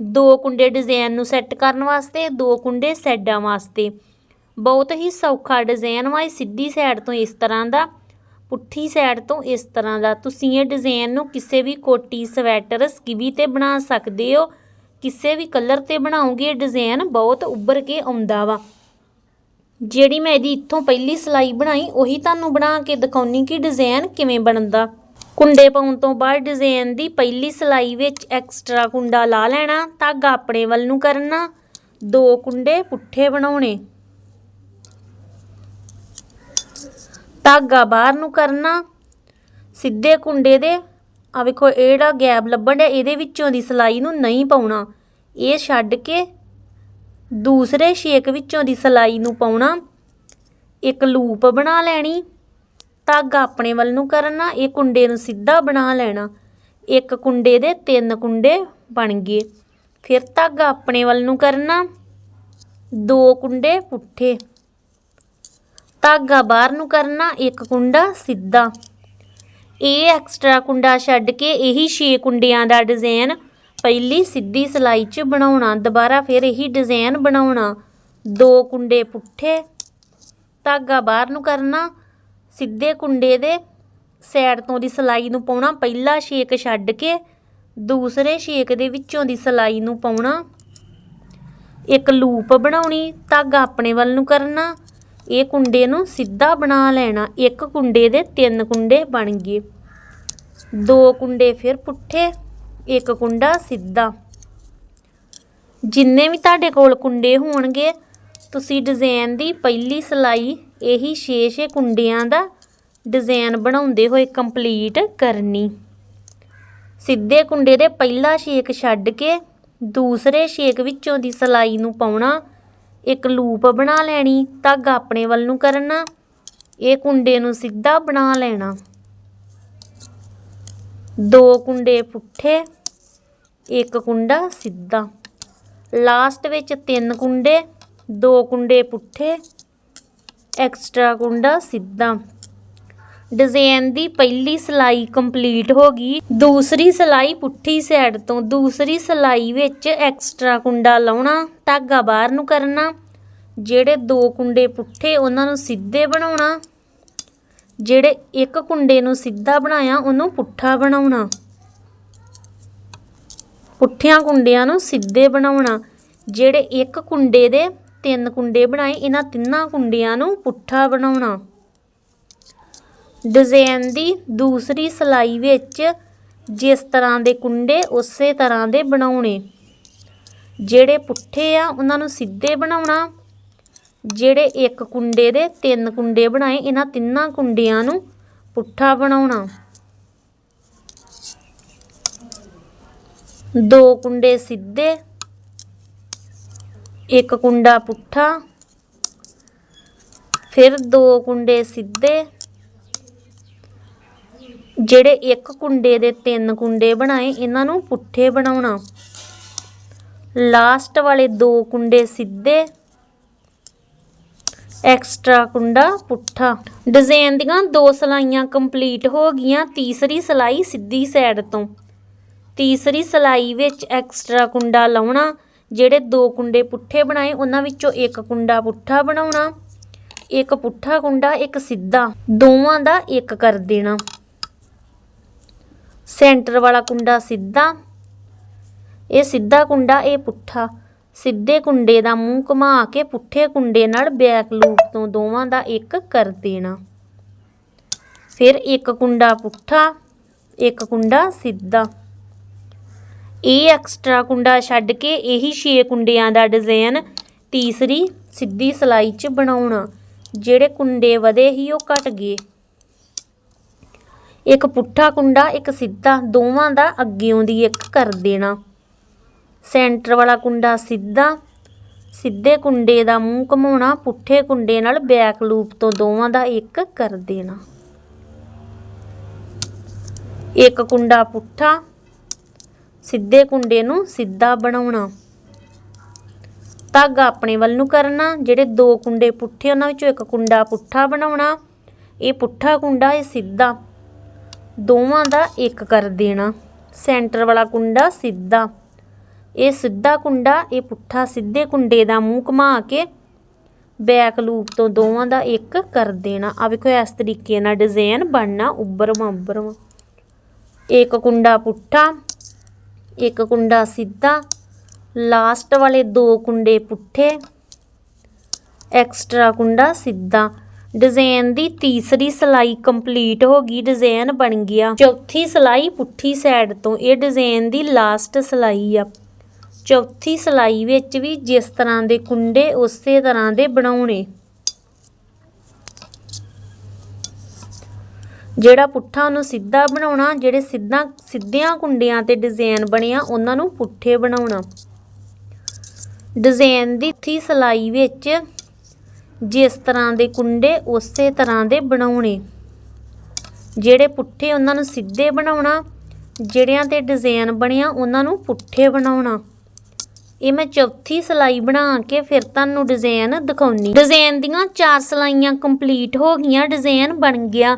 ਦੋ ਕੁੰਡੇ ਡਿਜ਼ਾਈਨ ਨੂੰ ਸੈੱਟ ਕਰਨ ਵਾਸਤੇ, ਦੋ ਕੁੰਡੇ ਸਾਈਡਾਂ ਵਾਸਤੇ। ਬਹੁਤ ਹੀ ਸੌਖਾ ਡਿਜ਼ਾਈਨ ਵਾ, ਇਹ ਸਿੱਧੀ ਸਾਈਡ ਤੋਂ ਇਸ ਤਰ੍ਹਾਂ ਦਾ, ਪੁੱਠੀ ਸਾਈਡ ਤੋਂ ਇਸ ਤਰ੍ਹਾਂ ਦਾ। ਤੁਸੀਂ ਇਹ ਡਿਜ਼ਾਈਨ ਨੂੰ ਕਿਸੇ ਵੀ ਕੋਟੀ, ਸਵੈਟਰ, ਸਕਿਵੀ ਤੇ ਬਣਾ ਸਕਦੇ ਹੋ। ਕਿਸੇ ਵੀ ਕਲਰ ਤੇ ਬਣਾਉਂਗੇ ਇਹ ਡਿਜ਼ਾਈਨ ਬਹੁਤ ਉੱਭਰ ਕੇ ਆਉਂਦਾ ਵਾ। ਜਿਹੜੀ ਮੈਂ ਇਹਦੀ ਇੱਥੋਂ ਪਹਿਲੀ ਸਲਾਈ ਬਣਾਈ, ਉਹੀ ਤੁਹਾਨੂੰ ਬਣਾ ਕੇ ਦਿਖਾਉਣੀ ਕਿ ਡਿਜ਼ਾਈਨ ਕਿਵੇਂ ਬਣਦਾ। ਕੁੰਡੇ ਪਾਉਣ ਤੋਂ ਬਾਅਦ ਡਿਜ਼ਾਈਨ ਦੀ ਪਹਿਲੀ ਸਲਾਈ ਵਿੱਚ ਐਕਸਟਰਾ ਕੁੰਡਾ ਲਾ ਲੈਣਾ, ਧਾਗਾ ਆਪਣੇ ਵੱਲ ਨੂੰ ਕਰਨਾ, ਦੋ ਕੁੰਡੇ ਪੁੱਠੇ ਬਣਾਉਣੇ। ਧਾਗਾ ਬਾਹਰ ਨੂੰ ਕਰਨਾ, ਸਿੱਧੇ ਕੁੰਡੇ ਦੇ ਆ ਵੇਖੋ ਇਹ ਜਿਹੜਾ ਗੈਪ ਲੱਭਣ ਡਿਆ, ਇਹਦੇ ਵਿੱਚੋਂ ਦੀ ਸਲਾਈ ਨੂੰ ਨਹੀਂ ਪਾਉਣਾ, ਇਹ ਛੱਡ ਕੇ ਦੂਸਰੇ ਛੇਕ ਵਿੱਚੋਂ ਦੀ ਸਲਾਈ ਨੂੰ ਪਾਉਣਾ, ਇੱਕ ਲੂਪ ਬਣਾ ਲੈਣੀ। ਧਾਗਾ ਆਪਣੇ ਵੱਲ ਨੂੰ ਕਰਨਾ, ਇਹ ਕੁੰਡੇ ਨੂੰ ਸਿੱਧਾ ਬਣਾ ਲੈਣਾ। ਇੱਕ ਕੁੰਡੇ ਦੇ ਤਿੰਨ ਕੁੰਡੇ ਬਣ ਗਏ। ਫਿਰ ਧਾਗਾ ਆਪਣੇ ਵੱਲ ਨੂੰ ਕਰਨਾ, ਦੋ ਕੁੰਡੇ ਪੁੱਠੇ। ਧਾਗਾ ਬਾਹਰ ਨੂੰ ਕਰਨਾ, ਇੱਕ ਕੁੰਡਾ ਸਿੱਧਾ। ਇਹ ਐਕਸਟਰਾ ਕੁੰਡਾ ਛੱਡ ਕੇ ਇਹੀ 6 ਕੁੰਡਿਆਂ ਦਾ ਡਿਜ਼ਾਈਨ ਪਹਿਲੀ ਸਿੱਧੀ ਸਲਾਈ 'ਚ ਬਣਾਉਣਾ, ਦੁਬਾਰਾ ਫਿਰ ਇਹੀ ਡਿਜ਼ਾਈਨ ਬਣਾਉਣਾ। ਦੋ ਕੁੰਡੇ ਪੁੱਠੇ, ਧਾਗਾ ਬਾਹਰ ਨੂੰ ਕਰਨਾ ਸਿੱਧੇ ਕੁੰਡੇ ਦੇ ਸਾਈਡ ਤੋਂ ਦੀ ਸਲਾਈ ਨੂੰ ਪਾਉਣਾ, ਪਹਿਲਾ ਛੇਕ ਛੱਡ ਕੇ ਦੂਸਰੇ ਛੇਕ ਦੇ ਵਿੱਚੋਂ ਦੀ ਸਲਾਈ ਨੂੰ ਪਾਉਣਾ। ਇੱਕ ਲੂਪ ਬਣਾਉਣੀ, ਧਾਗਾ ਆਪਣੇ ਵੱਲ ਨੂੰ ਕਰਨਾ, ਇਹ ਕੁੰਡੇ ਨੂੰ ਸਿੱਧਾ ਬਣਾ ਲੈਣਾ। ਇੱਕ ਕੁੰਡੇ ਦੇ ਤਿੰਨ ਕੁੰਡੇ ਬਣ ਗਏ। ਦੋ ਕੁੰਡੇ ਫਿਰ ਪੁੱਠੇ, ਇੱਕ ਕੁੰਡਾ ਸਿੱਧਾ। ਜਿੰਨੇ ਵੀ ਤੁਹਾਡੇ ਕੋਲ ਕੁੰਡੇ ਹੋਣਗੇ, ਤੁਸੀਂ ਡਿਜ਼ਾਈਨ ਦੀ ਪਹਿਲੀ ਸਲਾਈ ਇਹੀ 6-6 ਕੁੰਡਿਆਂ ਦਾ ਡਿਜ਼ਾਈਨ ਬਣਾਉਂਦੇ ਹੋਏ ਕੰਪਲੀਟ ਕਰਨੀ। ਸਿੱਧੇ ਕੁੰਡੇ ਦੇ ਪਹਿਲਾ ਛੇਕ ਛੱਡ ਕੇ ਦੂਸਰੇ ਛੇਕ ਵਿੱਚੋਂ ਦੀ ਸਲਾਈ ਨੂੰ ਪਾਉਣਾ, ਇੱਕ ਲੂਪ ਬਣਾ ਲੈਣੀ, ਧਾਗਾ ਆਪਣੇ ਵੱਲ ਨੂੰ ਕਰਨਾ, ਇਹ ਕੁੰਡੇ ਨੂੰ ਸਿੱਧਾ ਬਣਾ ਲੈਣਾ। ਦੋ ਕੁੰਡੇ ਪੁੱਠੇ, ਇੱਕ ਕੁੰਡਾ ਸਿੱਧਾ। ਲਾਸਟ ਵਿੱਚ ਤਿੰਨ ਕੁੰਡੇ, ਦੋ ਕੁੰਡੇ ਪੁੱਠੇ ਐਕਸਟਰਾ ਕੁੰਡਾ ਸਿੱਧਾ। ਡਿਜ਼ਾਈਨ ਦੀ ਪਹਿਲੀ ਸਲਾਈ ਕੰਪਲੀਟ ਹੋ ਗਈ। ਦੂਸਰੀ ਸਲਾਈ ਪੁੱਠੀ ਸਾਈਡ ਤੋਂ, ਦੂਸਰੀ ਸਲਾਈ ਵਿੱਚ ਐਕਸਟਰਾ ਕੁੰਡਾ ਲਾਉਣਾ, ਧਾਗਾ ਬਾਹਰ ਨੂੰ ਕਰਨਾ, ਜਿਹੜੇ ਦੋ ਕੁੰਡੇ ਪੁੱਠੇ ਉਹਨਾਂ ਨੂੰ ਸਿੱਧੇ ਬਣਾਉਣਾ, ਜਿਹੜੇ ਇੱਕ ਕੁੰਡੇ ਨੂੰ ਸਿੱਧਾ ਬਣਾਇਆ ਉਹਨੂੰ ਪੁੱਠਾ ਬਣਾਉਣਾ। ਪੁੱਠਿਆਂ ਕੁੰਡਿਆਂ ਨੂੰ ਸਿੱਧੇ ਬਣਾਉਣਾ, ਜਿਹੜੇ ਇੱਕ ਕੁੰਡੇ ਦੇ ਤਿੰਨ ਕੁੰਡੇ ਬਣਾਏ, ਇਹਨਾਂ ਤਿੰਨਾਂ ਕੁੰਡਿਆਂ ਨੂੰ ਪੁੱਠਾ ਬਣਾਉਣਾ। ਡਿਜ਼ਾਈਨ ਦੀ ਦੂਸਰੀ ਸਲਾਈ ਵਿੱਚ ਜਿਸ ਤਰ੍ਹਾਂ ਦੇ ਕੁੰਡੇ, ਉਸੇ ਤਰ੍ਹਾਂ ਦੇ ਬਣਾਉਣੇ। ਜਿਹੜੇ ਪੁੱਠੇ ਆ, ਉਹਨਾਂ ਨੂੰ ਸਿੱਧੇ ਬਣਾਉਣਾ। ਜਿਹੜੇ ਇੱਕ ਕੁੰਡੇ ਦੇ ਤਿੰਨ ਕੁੰਡੇ ਬਣਾਏ, ਇਹਨਾਂ ਤਿੰਨਾਂ ਕੁੰਡਿਆਂ ਨੂੰ ਪੁੱਠਾ ਬਣਾਉਣਾ। ਦੋ ਕੁੰਡੇ ਸਿੱਧੇ ਇੱਕ ਕੁੰਡਾ ਪੁੱਠਾ, ਫਿਰ ਦੋ ਕੁੰਡੇ ਸਿੱਧੇ, ਜਿਹੜੇ ਇੱਕ ਕੁੰਡੇ ਦੇ ਤਿੰਨ ਕੁੰਡੇ ਬਣਾਏ, ਇਹਨਾਂ ਨੂੰ ਪੁੱਠੇ ਬਣਾਉਣਾ। ਲਾਸਟ ਵਾਲੇ ਦੋ ਕੁੰਡੇ ਸਿੱਧੇ, ਐਕਸਟਰਾ ਕੁੰਡਾ ਪੁੱਠਾ। ਡਿਜ਼ਾਈਨ ਦੀਆਂ ਦੋ ਸਲਾਈਆਂ ਕੰਪਲੀਟ ਹੋ ਗਈਆਂ, ਤੀਸਰੀ ਸਲਾਈ ਸਿੱਧੀ ਸਾਈਡ ਤੋਂ। ਤੀਸਰੀ ਸਲਾਈ ਵਿੱਚ ਐਕਸਟਰਾ ਕੁੰਡਾ ਲਾਉਣਾ ਜਿਹੜੇ ਦੋ ਕੁੰਡੇ ਪੁੱਠੇ ਬਣਾਏ, ਉਹਨਾਂ ਵਿੱਚੋਂ ਇੱਕ ਕੁੰਡਾ ਪੁੱਠਾ ਬਣਾਉਣਾ, ਇੱਕ ਪੁੱਠਾ ਕੁੰਡਾ, ਇੱਕ ਸਿੱਧਾ। ਦੋਵਾਂ ਦਾ ਇੱਕ ਕਰ ਦੇਣਾ। ਸੈਂਟਰ ਵਾਲਾ ਕੁੰਡਾ ਸਿੱਧਾ, ਇਹ ਸਿੱਧਾ ਕੁੰਡਾ, ਇਹ ਪੁੱਠਾ। ਸਿੱਧੇ ਕੁੰਡੇ ਦਾ ਮੂੰਹ ਘੁਮਾ ਕੇ ਪੁੱਠੇ ਕੁੰਡੇ ਨਾਲ ਬੈਕ ਲੂਪ ਤੋਂ ਦੋਵਾਂ ਦਾ ਇੱਕ ਕਰ ਦੇਣਾ। ਫਿਰ ਇੱਕ ਕੁੰਡਾ ਪੁੱਠਾ, ਇੱਕ ਕੁੰਡਾ ਸਿੱਧਾ। ਇਹ ਐਕਸਟਰਾ ਕੁੰਡਾ ਛੱਡ ਕੇ ਇਹੀ 6 ਕੁੰਡਿਆਂ ਦਾ ਡਿਜ਼ਾਈਨ ਤੀਸਰੀ ਸਿੱਧੀ ਸਲਾਈ 'ਚ ਬਣਾਉਣਾ। ਜਿਹੜੇ ਕੁੰਡੇ ਵਧੇ ਹੀ ਉਹ ਘਟ ਗਏ। ਇੱਕ ਪੁੱਠਾ ਕੁੰਡਾ, ਇੱਕ ਸਿੱਧਾ, ਦੋਵਾਂ ਦਾ ਅੱਗਿਓਂ ਦੀ ਇੱਕ ਕਰ ਦੇਣਾ। ਸੈਂਟਰ ਵਾਲਾ ਕੁੰਡਾ ਸਿੱਧਾ, ਸਿੱਧੇ ਕੁੰਡੇ ਦਾ ਮੂੰਹ ਘਮਾਉਣਾ, ਪੁੱਠੇ ਕੁੰਡੇ ਨਾਲ ਬੈਕ ਲੂਪ ਤੋਂ ਦੋਵਾਂ ਦਾ ਇੱਕ ਕਰ ਦੇਣਾ। ਇੱਕ ਕੁੰਡਾ ਪੁੱਠਾ ਸਿੱਧੇ ਕੁੰਡੇ ਨੂੰ ਸਿੱਧਾ ਬਣਾਉਣਾ। ਧਾਗਾ ਆਪਣੇ ਵੱਲ ਨੂੰ ਕਰਨਾ, ਜਿਹੜੇ ਦੋ ਕੁੰਡੇ ਪੁੱਠੇ ਉਹਨਾਂ ਵਿੱਚੋਂ ਇੱਕ ਕੁੰਡਾ ਪੁੱਠਾ ਬਣਾਉਣਾ, ਇਹ ਪੁੱਠਾ ਕੁੰਡਾ, ਇਹ ਸਿੱਧਾ। ਦੋਵਾਂ ਦਾ ਇੱਕ ਕਰ ਦੇਣਾ। ਸੈਂਟਰ ਵਾਲਾ ਕੁੰਡਾ ਸਿੱਧਾ। ਇਹ ਸਿੱਧਾ ਕੁੰਡਾ, ਇਹ ਪੁੱਠਾ ਸਿੱਧੇ ਕੁੰਡੇ ਦਾ ਮੂੰਹ ਘੁਮਾ ਕੇ ਬੈਕ ਲੂਪ ਤੋਂ ਦੋਵਾਂ ਦਾ ਇੱਕ ਕਰ ਦੇਣਾ। ਆ ਵੇਖੋ, ਇਸ ਤਰੀਕੇ ਨਾਲ ਡਿਜ਼ਾਈਨ ਬਣਨਾ ਉੱਭਰਵਾਂ ਉੱਭਰਵਾਂ ਇੱਕ ਕੁੰਡਾ ਪੁੱਠਾ ਇੱਕ ਕੁੰਡਾ ਸਿੱਧਾ, ਲਾਸਟ ਵਾਲੇ ਦੋ ਕੁੰਡੇ ਪੁੱਠੇ, ਐਕਸਟਰਾ ਕੁੰਡਾ ਸਿੱਧਾ। ਡਿਜ਼ਾਈਨ ਦੀ ਤੀਸਰੀ ਸਲਾਈ ਕੰਪਲੀਟ ਹੋ ਗਈ ਡਿਜ਼ਾਈਨ ਬਣ ਗਿਆ। ਚੌਥੀ ਸਲਾਈ ਪੁੱਠੀ ਸਾਈਡ ਤੋਂ, ਇਹ ਡਿਜ਼ਾਈਨ ਦੀ ਲਾਸਟ ਸਲਾਈ ਆ। ਚੌਥੀ ਸਲਾਈ ਵਿੱਚ ਵੀ ਜਿਸ ਤਰ੍ਹਾਂ ਦੇ ਕੁੰਡੇ, ਉਸੇ ਤਰ੍ਹਾਂ ਦੇ ਬਣਾਉਣੇ। ਜਿਹੜਾ ਪੁੱਠਾ ਉਹਨੂੰ ਸਿੱਧਾ ਬਣਾਉਣਾ, ਜਿਹੜੇ ਸਿੱਧਾ ਸਿੱਧਿਆਂ ਕੁੰਡਿਆਂ ਤੇ ਡਿਜ਼ਾਈਨ ਬਣਿਆ, ਉਹਨਾਂ ਨੂੰ ਪੁੱਠੇ ਬਣਾਉਣਾ। ਡਿਜ਼ਾਈਨ ਦੀ ਥੀ ਸਲਾਈ ਵਿੱਚ ਜਿਸ ਤਰ੍ਹਾਂ ਦੇ ਕੁੰਡੇ, ਉਸੇ ਤਰ੍ਹਾਂ ਦੇ ਬਣਾਉਣੇ। ਜਿਹੜੇ ਪੁੱਠੇ ਉਹਨਾਂ ਨੂੰ ਸਿੱਧੇ ਬਣਾਉਣਾ, ਜਿਹੜਿਆਂ ਤੇ ਡਿਜ਼ਾਈਨ ਬਣਿਆ, ਉਹਨਾਂ ਨੂੰ ਪੁੱਠੇ ਬਣਾਉਣਾ। ਇਹ ਮੈਂ ਚੌਥੀ ਸਲਾਈ ਬਣਾ ਕੇ ਫਿਰ ਤੁਹਾਨੂੰ ਡਿਜ਼ਾਈਨ ਦਿਖਾਉਣੀ। ਡਿਜ਼ਾਈਨ ਦੀਆਂ ਚਾਰ ਸਲਾਈਆਂ ਕੰਪਲੀਟ ਹੋ ਗਈਆਂ ਡਿਜ਼ਾਈਨ ਬਣ ਗਿਆ।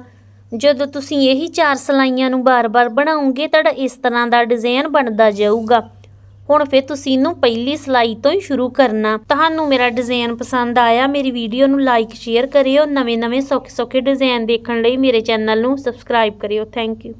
ਜਦੋਂ ਤੁਸੀਂ ਇਹੀ ਚਾਰ ਸਲਾਈਆਂ ਨੂੰ ਬਾਰ-ਬਾਰ ਬਣਾਉਂਗੇ, ਤੁਹਾਡਾ ਇਸ ਤਰ੍ਹਾਂ ਦਾ ਡਿਜ਼ਾਈਨ ਬਣਦਾ ਜਾਊਗਾ। ਹੁਣ ਫਿਰ ਤੁਸੀਂ ਇਹਨੂੰ ਪਹਿਲੀ ਸਲਾਈ ਤੋਂ ਹੀ ਸ਼ੁਰੂ ਕਰਨਾ। ਤੁਹਾਨੂੰ ਮੇਰਾ ਡਿਜ਼ਾਈਨ ਪਸੰਦ ਆਇਆ, ਮੇਰੀ ਵੀਡੀਓ ਨੂੰ ਲਾਈਕ, ਸ਼ੇਅਰ ਕਰਿਓ। ਨਵੇਂ-ਨਵੇਂ ਸੌਖੇ-ਸੌਖੇ ਡਿਜ਼ਾਈਨ ਦੇਖਣ ਲਈ ਮੇਰੇ ਚੈਨਲ ਨੂੰ ਸਬਸਕ੍ਰਾਈਬ ਕਰਿਓ। Thank you.